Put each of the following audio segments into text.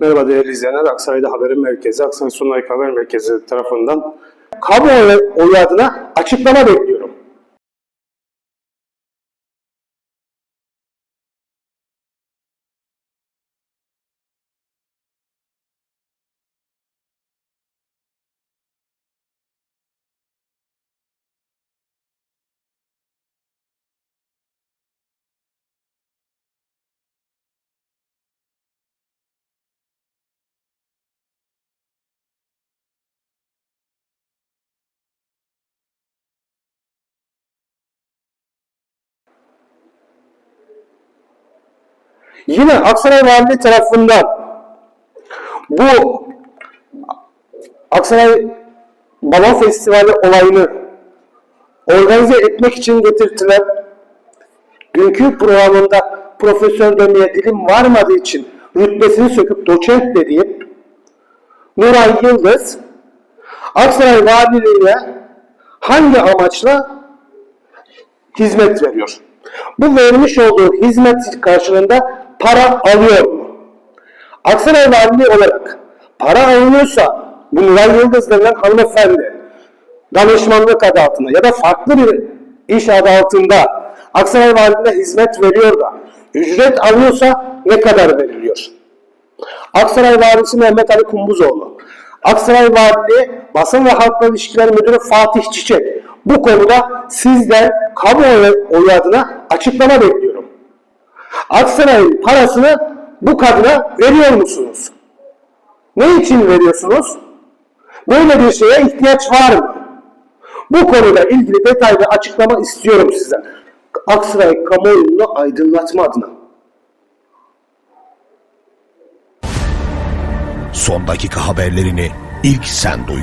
Merhaba değerli izleyenler. Aksaray'da Haberin Merkezi, Aksaray Sunayk Haber Merkezi tarafından kamuoyu adına açıklama bekliyorum. Yine Aksaray Valiliği tarafından bu Aksaray Balon Festivali olayını organize etmek için getirtilen dünkü programında profesör demeye dilim varmadığı için rütbesini söküp doçent dediğim Nuray Yıldız Aksaray Valiliğine hangi amaçla hizmet veriyor? Bu vermiş olduğu hizmet karşılığında para alıyor mu? Aksaray Valiliği olarak para alınıyorsa bu Nuray Yıldız denilen hanımefendi danışmanlık adı altında ya da farklı bir iş adı altında Aksaray Valiliğine hizmet veriyor da ücret alıyorsa ne kadar veriliyor? Aksaray Valisi Mehmet Ali Kumbuzoğlu, Aksaray Valiliği Basın ve Halkla İlişkiler Müdürü Fatih Çiçek. Bu konuda sizden kamuoyu adına açıklama bekliyorum. Aksaray'ın parasını bu kadına veriyor musunuz? Ne için veriyorsunuz? Böyle bir şeye ihtiyaç var mı? Bu konuda ilgili detaylı açıklama istiyorum sizden. Aksaray kamuoyunu aydınlatma adına. Son dakika haberlerini ilk sen duy.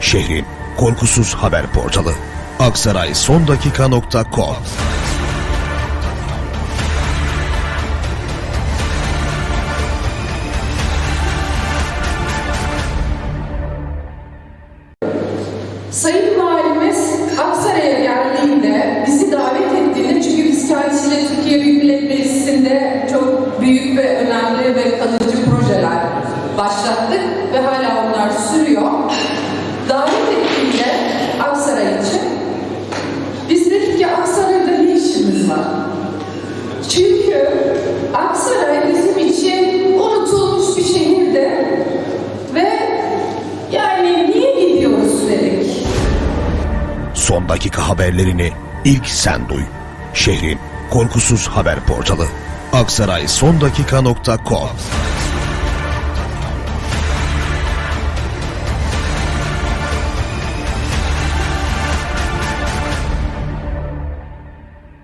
Şehrin korkusuz haber portalı. Aksaray Son dakika haberlerini ilk sen duy. Şehrin korkusuz haber portalı. Aksaray son dakika.com